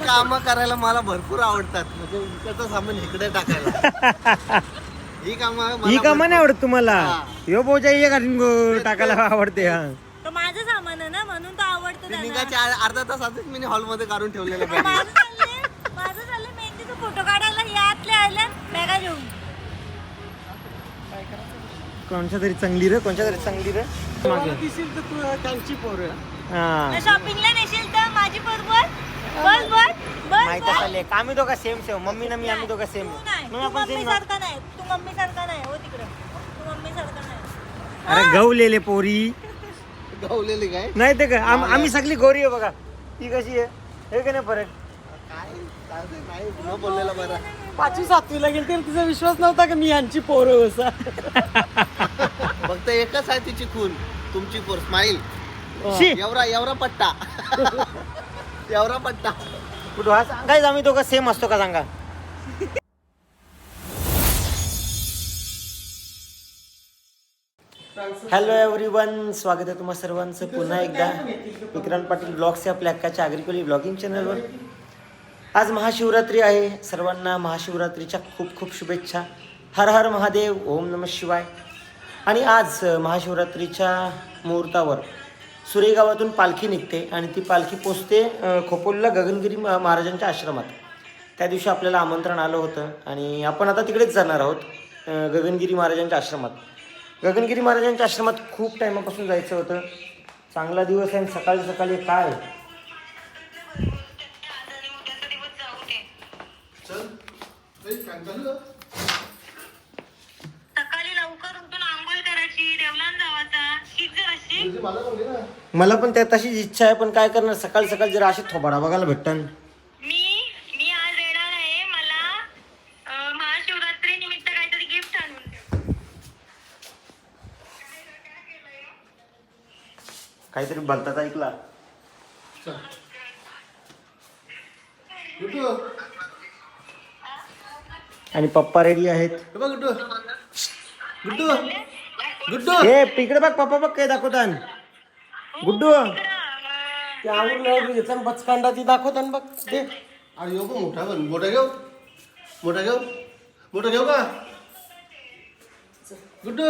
काम करायला मला भरपूर आवडतात. म्हणजे इकडचं सामान इकडे टाकायला. ही काम ही कामं नाही आवडत तुम्हाला? हा. यो बोजा ये का टाकायला आवडते हा. तो माझं सामान आहे ना म्हणून तो आवडतो त्यांना निघायच्या आ- अर्धा तास आधीच मी हॉलमध्ये काढून ठेवलेलं मग बॅग माझं चाललंय. माझं चाललंय मेहंदीचा फोटो काढायला यातले आल्या बॅगा घेऊन. कोणच्या तरी चांगली रे कोणच्या तरी चांगली रे? मागे दिसेल तर तू त्यांची पोरं. हा. शॉपिंगला नेशील तर माझी बरोबर बस बस बस माहीत चालले का आम्ही दोघं सेम सेम मम्मी ना मी आम्ही दोघं सेम मग आपण मम्मी सेम सारखा नाही. तू मम्मी सारखा नाही. हो तिकडे. तू मम्मी सारखा नाही. अरे गवलेले पोरी. गवलेली काय? नाही ते का आम- आम्ही सगळी गोरी आहे बघा. ती कशी आहे? हे का नाही फरक? काय? चालतंय, नाही. न बोललेलं बरं. पाचवी सातवीला गेली तर तिचा विश्वास नव्हता की मी यांची पोरं असा फक्त एकच आहे तिची खून. तुमची पोर. स्माईल. शी. एवढा एवढा पट्टा. एवढा पट्टा कुठं? हा सांगायचं आम्ही दोघं सेम असतो का सांगा? हॅलो एव्हरीवन स्वागत आहे तुम्हा सर्वांचं. पुन्हा एकदा विक्रांत पाटील ब्लॉग्स या आपल्या हक्काच्या अग्रिकोली ब्लॉगिंग चॅनलवर आज महाशिवरात्री आहे. सर्वांना महाशिवरात्रीच्या खूप खूप शुभेच्छा. हर हर महादेव. ओम नम शिवाय. आणि आज महाशिवरात्रीच्या मुहूर्तावर सुरेगावातून पालखी निघते आणि ती पालखी पोचते खोपोलीला गगनगिरी महाराजांच्या आश्रमात. त्या दिवशी आपल्याला आमंत्रण आलं होतं आणि आपण आता तिकडेच जाणार आहोत गगनगिरी महाराजांच्या आश्रमात. गगनगिरी महाराजांच्या आश्रमात खूप टायमापासून जायचं होतं. चांगला दिवस आहे आणि सकाळी सकाळी काय? मला पण त्या तशीच इच्छा आहे पण काय करणार? सकाळी सकाळी जरा अशी थोबाडा बघायला भेटन. मी मी आज येणार आहे मला अं, महाशिवरात्री निमित्त काहीतरी गिफ्ट आणून दे. काहीतरी भलताच ऐकला. गुड्डू. आणि पप्पा रेडी आहेत. हे बघ गुड्डू. गुड्डू. गुड्डू. हे इकडे बघ पप्पा बघ काय दाखवतान गुड्डू. ते आवडलं घेतला बचकांडा ती दाखवताना बघ ते अरे येऊ का मोठा पण मोठा घेऊ. मोठा घेऊ. मोठा घेऊ का? गुड्डू.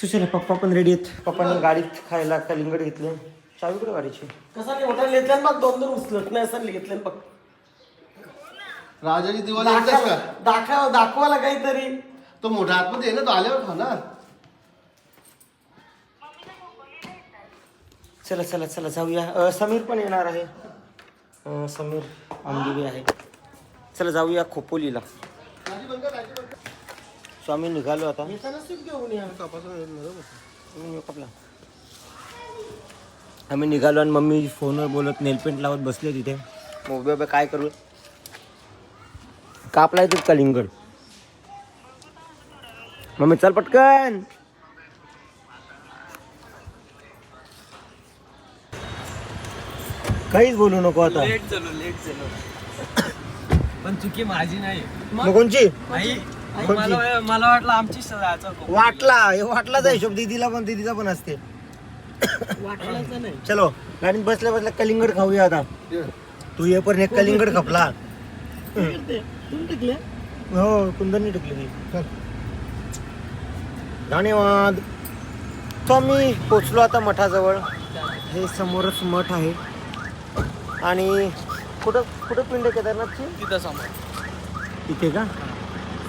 सुशेला पप्पा पण रेडी आहेत. पप्पाने गाडीत खायला कलिंगड घेतले. चावी कुठे गाडीची? कसा नाही मोठा घेतल्यान बघ दोन दोन उचलत नाही असं घेतल्यान बघ. राजाची दिवाळी दाखव दाखवायला काहीतरी. तो मोठा आतमध्ये आहे ना तो आल्यावर खा ना चला चला चला जाऊया. समीर पण येणार आहे. समीर आमगिरी आहे. चला जाऊया खोपोलीला. सो आम्ही निघालो आता. आम्ही निघालो आणि मम्मी फोनवर बोलत नेलपेंट लावत बसले तिथे. मग उभे उभे काय करू? कापलाय तू कलिंगड. मम्मी चल पटकन. काहीच बोलू नको आता. लेट झालो लेट झालो पण चुकी माझी नाही. मग कोणची? कोणची? मला मला वाटलं आमची वाटला हे वाटलाच हिशोब दीदीला पण दीदीचा पण असते. वाटलाच नाही. चलो गाडीत बसल्या बसल्या कलिंगड खाऊया आता. तू ये पण एक कलिंगड खपला. हो कुंदनी टाकली ती. धन्यवाद. तो आम्ही पोचलो आता मठाजवळ. हे समोरच मठ आहे. आणि कुठं कुठं पिंड आहे केदारनाथची? तिथं समोर. इथे का?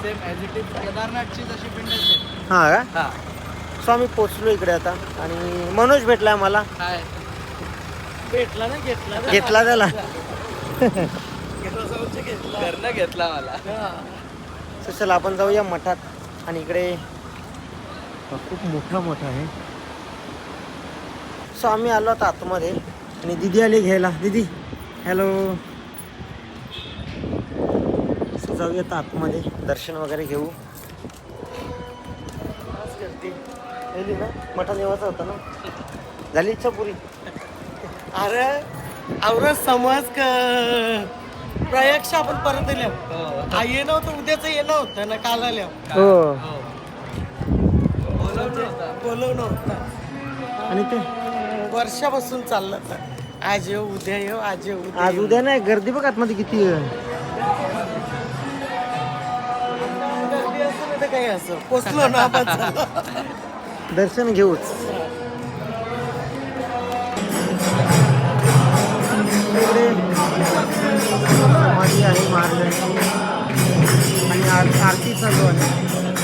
सेम ॲज इट इज केदारनाथची जशी पिंड आहे हा का? हा. सो आम्ही पोचलो इकडे आता. आणि मनोज भेटलाय मला. काय भेटला ना घेतला ना. घेतला त्याला. घरनं घेतला मला. चला आपण जाऊया मठात. आणि इकडे खूप मोठा मठ आहे. सो आम्ही आलो आता आतमध्ये. आणि दिदी आली घ्यायला. दिदी हॅलो सो जाऊया आता आतमध्ये. दर्शन वगैरे घेऊ. ना? मठात येवायचा होता ना? झाली इच्छा पुरी. अरे आवरा समज क प्रयोगशा आपण परत आल्या येणं होतं उद्याच येणं होतं ना काल आल्या हो. बोलवणं होतं. आणि ते? वर्षापासून चाललं तर आज येऊ उद्या येऊ आज येऊ उद्या आज येऊ. उद्या नाही गर्दी बघ आतमध्ये किती आहे. गर्दी असं नाही तर काही असं पोचलो ना आपण. दर्शन घेऊच इकडे समाधी आहे महाराजांची आणि आर- आरती चालू आहे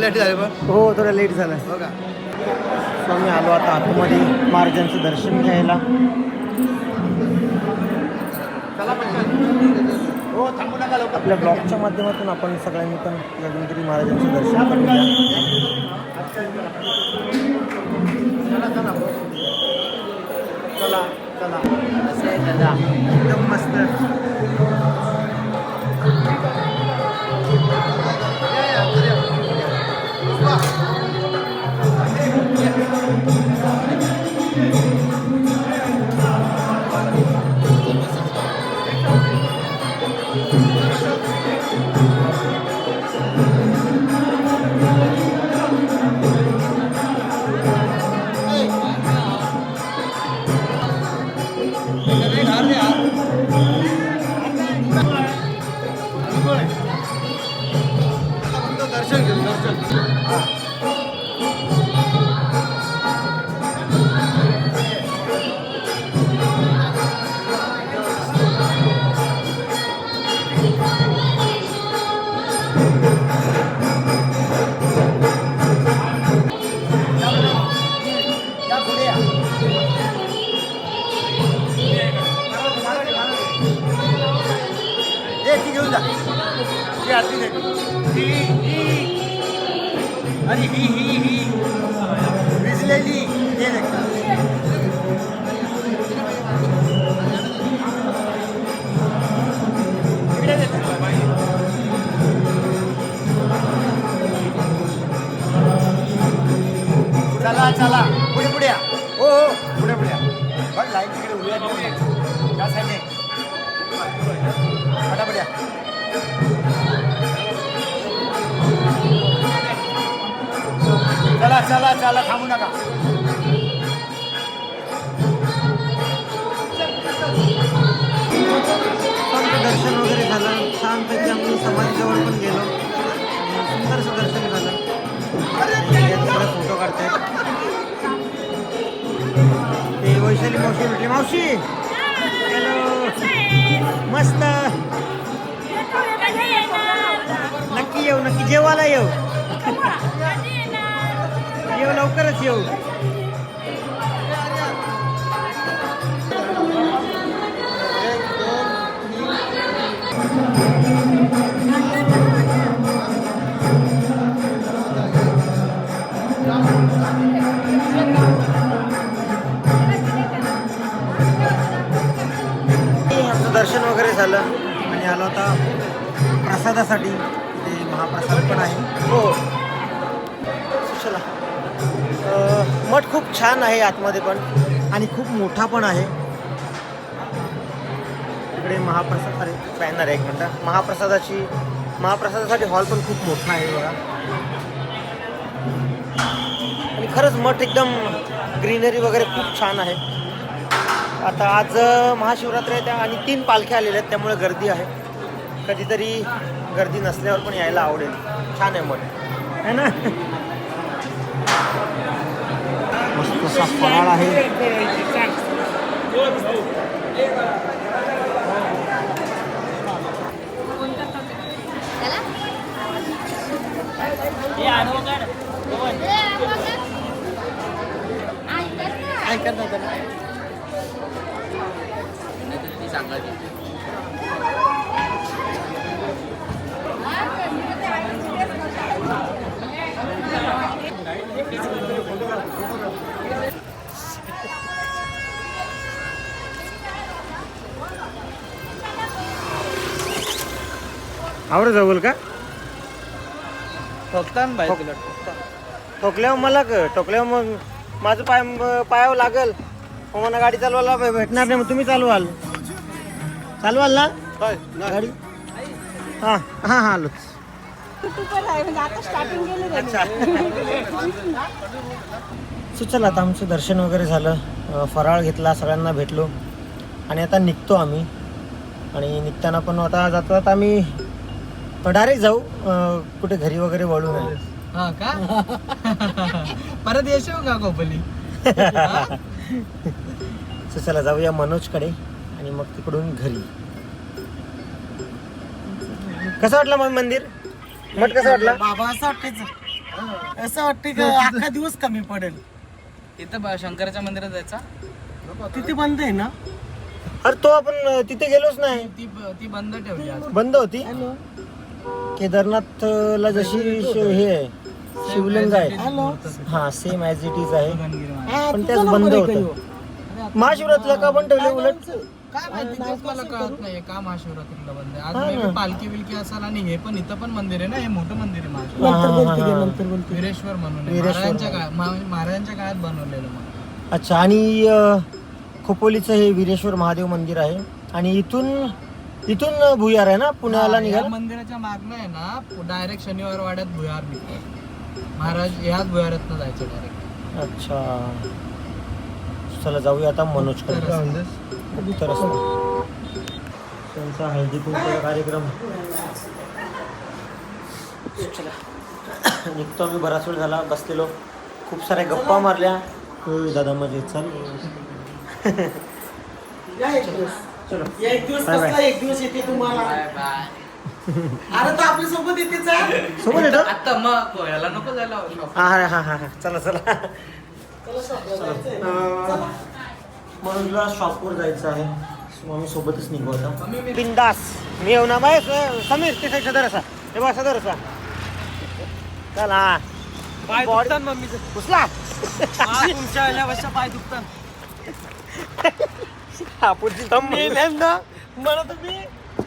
लेट झाले हो थोडं लेट झालं. बघा स्वामी आलो आता आतमध्ये. महाराजांचं दर्शन घ्यायला. आपल्या ब्लॉगच्या माध्यमातून आपण सगळ्यांनी पण गगनगिरी महाराजांचं दर्शन करूया. चला चला. असं आहे दादा एकदम मस्त. फटाफट या. चला चला चला थांबू नका. दर्शन वगैरे झालं. छानपैकी आम्ही समाधीजवळ पण गेलो. सुंदरसं दर्शन झालं. फोटो काढतायत ते वैशाली मावशी भेटली मावशी मस्त. नक्की येऊ नक्की जेवायला येऊ. येऊ लवकरच येऊ. प्रसादासाठी ते महाप्रसाद पण आहे. हो. चला अं, मठ खूप छान आहे आतमध्ये पण आणि खूप मोठा पण आहे. इकडे महाप्रसाद अरे बॅनर आहे एक मिनटं. महाप्रसादाची महाप्रसादासाठी हॉल पण खूप मोठा आहे बघा. आणि खरंच मठ एकदम ग्रीनरी वगैरे खूप छान आहे. आता आज अं, महाशिवरात्री आहे त्या आणि तीन पालख्या आलेल्या आहेत त्यामुळे गर्दी आहे. कधीतरी गर्दी नसल्यावर पण यायला आवडेल. छान आहे मठ है ना? मस्त असा फराळ आहे. ऐकत ना त्याला आवड जवळ का? ठोकता ना बाई तुला ठोकता ठोकल्यावर मला क ठोकल्यावर मग माझं पाय पायावर लागल. मग मला गाडी चालवायला भे- भेटणार नाही मग तुम्ही चालवाल. चालवाल ना? गाडी? हां. हां हां आलोच अच्छा सो चला आता आमचं दर्शन वगैरे झालं. अं, फराळ घेतला सगळ्यांना भेटलो. आणि आता निघतो आम्ही. आणि निघताना पण आता जातो आता आम्ही डायरेक्ट जाऊ. अं, कुठे घरी वगैरे वळू नये हा का? परत येशील का कोपली? सो चला जाऊया मनोजकडे आणि मग तिकडून घरी. कसं वाटलं मग मंदिर? मठ कसं वाटलं? बाबा असं वाटतं असं वाटतं की अख्खा दिवस कमी पडेल? इथं बा- शंकराच्या मंदिरात जायचा. तिथे बंद आहे ना? अरे तो आपण अं, तिथे गेलोच नाही. ती ती बंद ठेवली आज. बंद होती? केदारनाथला जशी श- हे आहे शिवलिंग आहे. हा सेम ॲज इट इज आहे. हा, पण त्याच बंद आहे का होतं? महाशिवरात्रीला का पण ठेवले उलट? काय माहिती मला कळत नाही का महाशिवरात्रीला बंद आहे. आज हा maybe ना. पालखी बिलकी असाल आणि हे पण इथं पण मंदिर आहे ना हे मोठं मंदिर आहे महाशिव हा, नंतर हा, बोलते घे, हा. नंतर बोलते. वीरेश्वर म्हणून आहे. वीरेश्वर महाराजांच्या काळात महा- महाराजांच्या काळात बनवलेलं मग. अच्छा आणि अं, खोपोलीचं हे वीरेश्वर महादेव मंदिर आहे. आणि इथून इथून भुयार आहे ना? पुण्याला या निघाल? मंदिराच्या मागणं आहे ना डायरेक्ट शनिवार वाड्यात भुयार निघतो महाराज ह्याच भुयारातनं जायचं डायरेक्ट अच्छा. चला जाऊया आता गुप्त रस्ता त्यांचा हळदी कुंकूचा कार्यक्रम. चला निघतो आम्ही बराच वेळ झाला बसलेलो. खूप साऱ्या गप्पा मारल्या. दादा मजेत. चाल. चलो. या एक दिवस Bye, bye. कसला एक दिवस येते तुम्हाला? अरे तर आपल्यासोबत आहे. सोबत येतो? आता मग याला नको जायला हा हा हा हा हा. चला चला. चला शॉपला जायचंय. अं, मनोजला शॉपवर जायचं आहे. मग आम्ही सोबतच निघू आता. बिंदास. मी येऊ ना बाय समीर ते साईड सदर असा. हे बघा सदर असा. चल. हा पाय Body- दुखतात मम्मीचं. हा, तुमच्या आल्यापेक्षा पाय दुखतात. थंब मेल्यांदा मला तुम्ही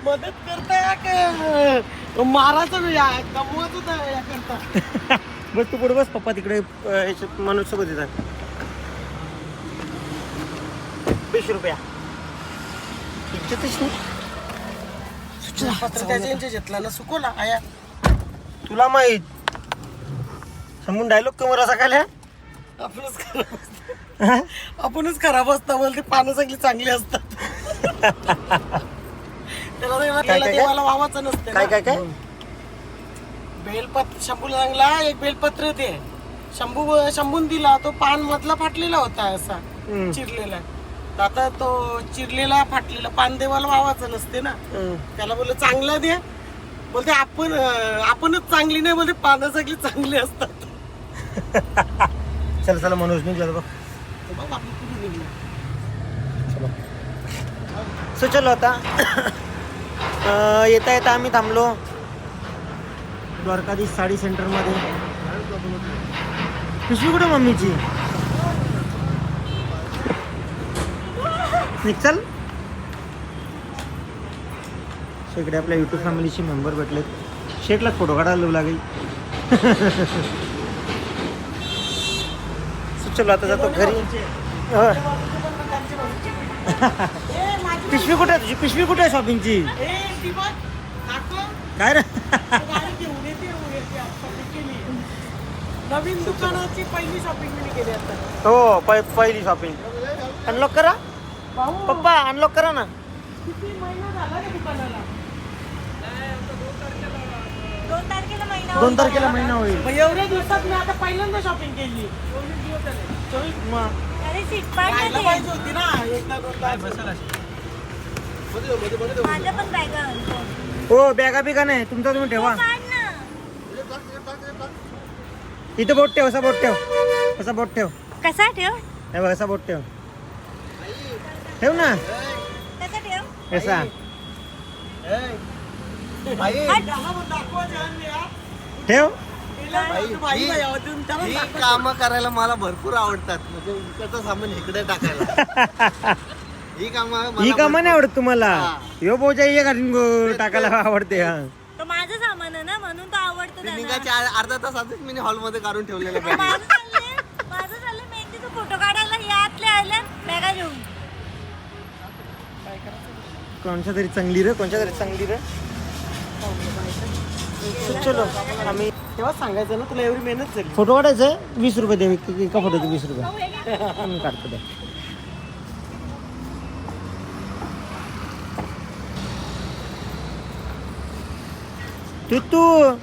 मदत करताय का मारायचं नाही या कमवायचं नाही या करता. बस तू पुढे बस पप्पा तिकडे याच्यात मनोज सोबत येतात. वीस रुपया. पत्रकाच्या यांच्या घेतला ना सुकवला आया. तुला माहीत. सांगून डायलॉग कमर असा खराब असतं. आपणच खराब असता बोलते पानं सगळी चांगली असतात त्याला? देवाला वावाचं नसते काय. काय काय बेलपत्र शंभूला चांगला एक बेलपत्र दे शंभू शंभून दिला तो पान मधला फाटलेला होता असा. चिरलेला आता तो चिरलेला फाटलेला पान देवाला वावाचं नसते ना. त्याला बोललं चांगलं दे बोलते आपण आपणच चांगली नाही बोलते पानं सगळी चांगली असतात चल चला मनोज निघला बघ तर सो चलो आता. येता येता आम्ही थांबलो. द्वारकाधीश साडी सेंटरमध्ये पिशवी कुठे मम्मीची? निघ चल. इकडे आपल्या युट्यूब फॅमिलीचे मेंबर भेटलेत. शेटला फोटो काढायला लागेल. चलो आता जातो घरी. पिशवी कुठे आहे तुझी? पिशवी कुठे आहे शॉपिंगची काय रे? नवीन दुकानाची पहिली शॉपिंग मी केली आता. हो प- पहिली शॉपिंग अनलॉक करा. भाऊ. पप्पा अनलॉक करा ना. किती महिना झाला रे दुकानाला दोन तारखेला महिना दोन तारखेला महिना होईल. मग एवढ्या दिवसात मी आता पहिल्यांदा शॉपिंग केली. चोवीस मग अरे सीट पाड खायला ना पाहिजे होती ना. एकदा दोनदा ते. माझ्या पण बॅगा हो बॅगा बिगा नाही तुमचा तुम्ही ठेवा. काढ ना. इथं बोट ठेव असा बोट ठेव. असा बोट ठेव. कसा ठेव? हे बघ असा बोट ठेव. ठेव ना. कसा ठेव. असा हा. ही दाखवा. काम करायला मला भरपूर आवडतात. म्हणजे सामान इकडे टाकायला. ही काम ही कामं नाही आवडत तुम्हाला? हा. यो बोजा ये घालून टाकायला आवडते हा. तो माझं सामान आहे ना म्हणून तो आवडतो त्यांना निघायच्या आ- अर्धा तास आधीच मी हॉलमध्ये काढून ठेवलेलं माझं चाललंय. माझं चाललंय. मेहंदीचा फोटो काढायला यातले आल्या बॅगा घेऊन. कोणच्या तरी चांगली रे कोणच्या तरी चांगली रे? चलो आम्ही तेव्हा सांगायचं ना तुला एवढी मेहनत झाली. फोटो काढायचा? आहे वीस रुपये द्या एक- फोटोचे वीस रुपये. काढतो तू. तू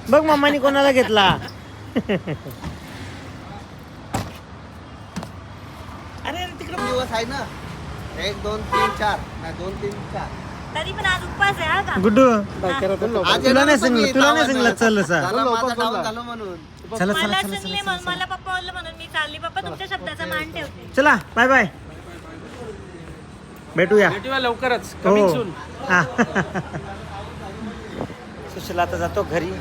बघ मम्मानी कोणाला घेतला. अरे तिकडे दिवस आहे ना. एक दोन तीन चार. नाही दोन तीन चार. तरी पण आज उपवास आहे हा का? गुड्डू. आज तुला नाही सांगितलं तुला नाही सांगितलं गावाला. चल चला, माझं डाऊन झालं म्हणून. चला चला मला चला सांगले चला मला पप्पा बोललं म्हणून मी चालली. पप्पा तुमच्या शब्दाचा मान ठेवते. चला बाय बाय भेटूया. भेटूया लवकरच. हो. हा. सुशीला आता जातो घरी.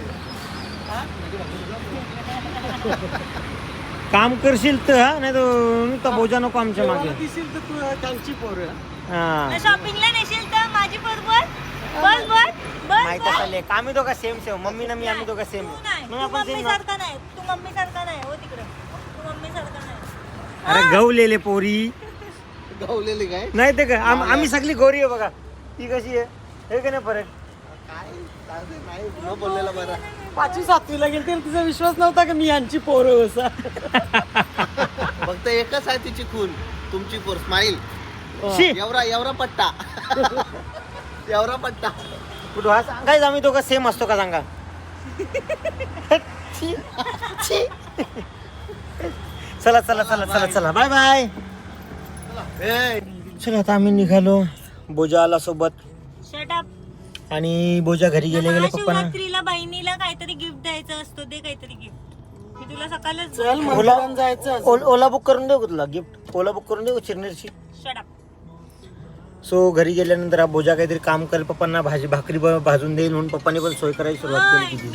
काम करशील तर हा? नाही तर नुसता बोजा नको आमच्या मागे. दिसेल तर तू त्यांची पोरं. हा शॉपिंगला नेशील तर माझी बरोबर बस बस बस माहीत बस. चालले आम्ही दोघं सेम सेम मम्मी ना मी आम्ही दोघं सेम तू नाही मग तू आपण मम्मी सेम सारखा नाही तू मम्मी सारखा नाही हो तिकडे. तू मम्मी सारखा नाही. अरे गवलेले पोरी. गवलेली काय? नाही ते का? आम- आम्ही सगळी गोरी आहे बघा. ती कशी आहे? हे का नाही फरक? काय? चालतंय, नाही न बोललेलं बरं. पाचवी सातवीला गेली तर तिचा विश्वास नव्हता का मी यांची पोरं असा. फक्त एकच आहे तिची खून तुमची पोर. स्माईल. शी. एवढा एवढा पट्टा. एवढा पट्टा. कुठं हा सांगायचं आम्ही दोघं सेम असतो का सांगा? छी, छी. चला चला चला चला चला. बाय बाय चला आता आम्ही निघालो बोजा आला सोबत. शट अप आणि बोजा घरी गेले गेले पप्पा शिवरात्रीला बहिणीला काहीतरी गिफ्ट द्यायचं असतो दे काहीतरी गिफ्ट मी तुला सकाळच चल मंदिरात जायचं ओल- ओला बुक करून देऊ का तुला गिफ्ट ओला बुक करून देऊ का चिरनेरची शट अप सो घरी गेल्यानंतर हा बोजा काहीतरी काम करेल पप्पांना भाजी भाकरी भाजून देईल म्हणून पप्पांनी पण सोय करायची सुरुवात केली तिची.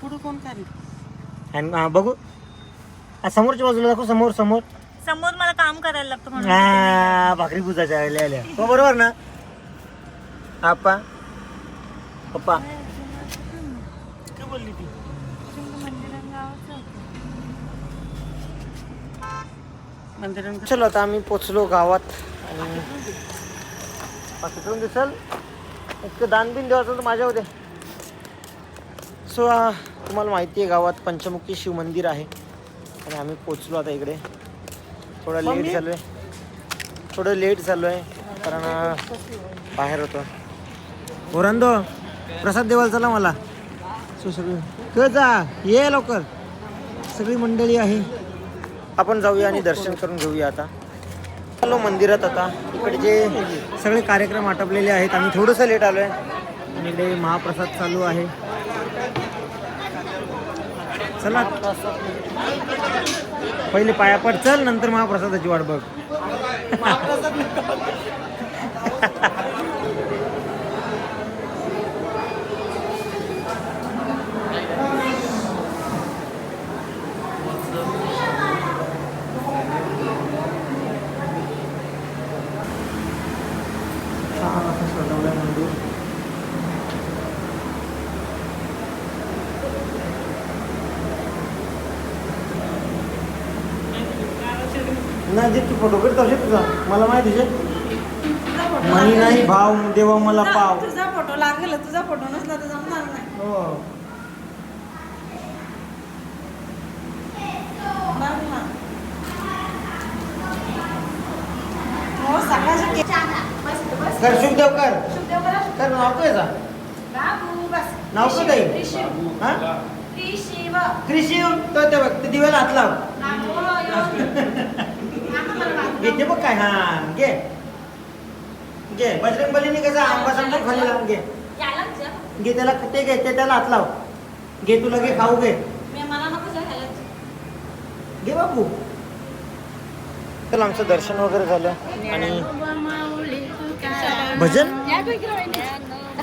पुढे कोण करेल? आणि हा, बघू. हा, समोरच्या बाजूला दाखव समोर समोर. समोर मला काम करायला लागतं म्हणून. हा, भाकरी बुजाच्या आल्या आल्या. हो बरोबर ना? आप्पा पप्पा काय बोलली ती मंदिरात चलो आता आम्ही पोचलो गावात. आणि पाकिटून दिसल. इतकं दान बिन द्यायचं तर माझ्या होते सो तुम्हाला माहिती आहे गावात पंचमुखी शिव मंदिर आहे. आणि आम्ही पोचलो आता इकडे. थोडा लेट? झालो आहे थोडं लेट झालो आहे कारण बाहेर होतो. ओरंदो प्रसाद देवाल चला मला. सो सगळी क जा ये लवकर. सगळी मंडळी आहे. आपण जाऊया आणि दर्शन करून घेऊया आता. आलो मंदिरात आता. इकडे जे सगळे कार्यक्रम आटपलेले आहेत आम्ही थोडंसं लेट आलो आहे आणि इकडे महाप्रसाद चालू आहे. चला. पहिले पायापट चल नंतर महाप्रसादाची वाट बघ छान असं सजवलंय मंदिर नाही जे तू फोटो करतो तुझा मला माहिती आहे म्हणी नाही भाव देवा मला पाव. तुझा फोटो लागेल तुझा फोटो नसला तर जमणार नाही. हो. बघ ना. हो सकाळच्या के- कर शुभदेव कर. कर नाव काय जा? नाव काय ताई हा? कृषी तो ते बघ ते दिव्याला हात लाव. घेते बघ काय हा घे. घे बजरंग बलीने कसा आंबा समजा खाली लावून घे. घे त्याला ते घे ते त्याला हात लाव. घे तुला घे खाऊ घे. घे बाबू. तर आमचं दर्शन वगैरे झालं. आणि भजन?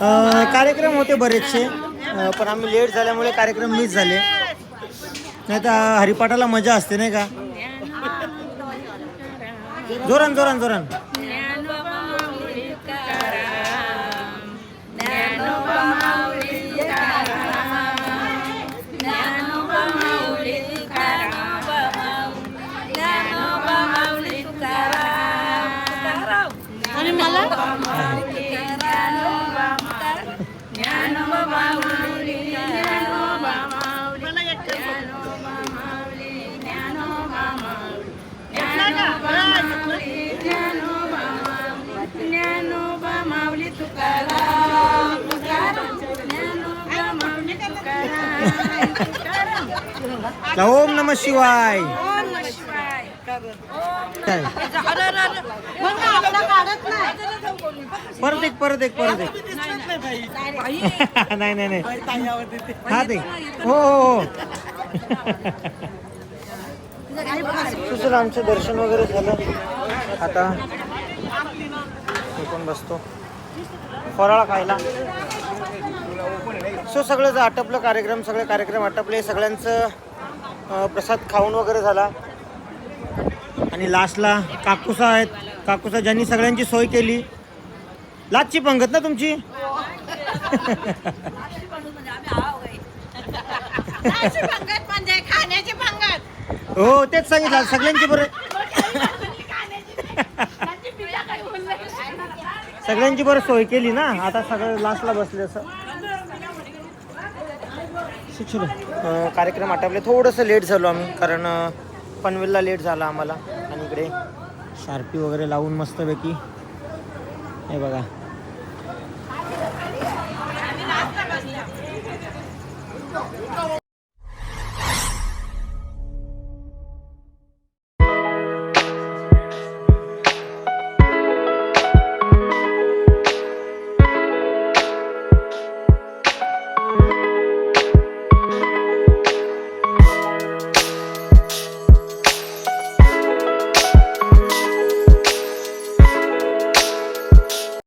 अं, कार्यक्रम होते बरेचसे पण आम्ही लेट झाल्यामुळे कार्यक्रम मिस झाले. नाही तर हरिपाठाला मजा असते नाही का? જોરન જોરન જોરન ओम नम शिवाय. परत एक परत एक परत एक. नाही नाही नाही. हा ते हो हो हो. आमचं दर्शन वगैरे झालं. आता आपण बसतो. फराळ खायला. सो सगळं आटपलं कार्यक्रम सगळे कार्यक्रम आटपले सगळ्यांचं प्रसाद खाऊन वगैरे झाला. आणि लास्टला काकुसा आहेत. काकुसा ज्यांनी सगळ्यांची सोय केली. लाचची पंगत ना तुमची? म्हणजे हो तेच सांगितलं. सगळ्यांची बरं. सगळ्यांची बरं सोय केली ना. आता सगळं लास्टला बसले असं. चलो कार्यक्रम आटपले. थोडंसं लेट झालो आम्ही कारण पनवेलला लेट झाला आम्हाला. आणि इकडे शार्पी वगैरे लावून मस्तपैकी. हे बघा.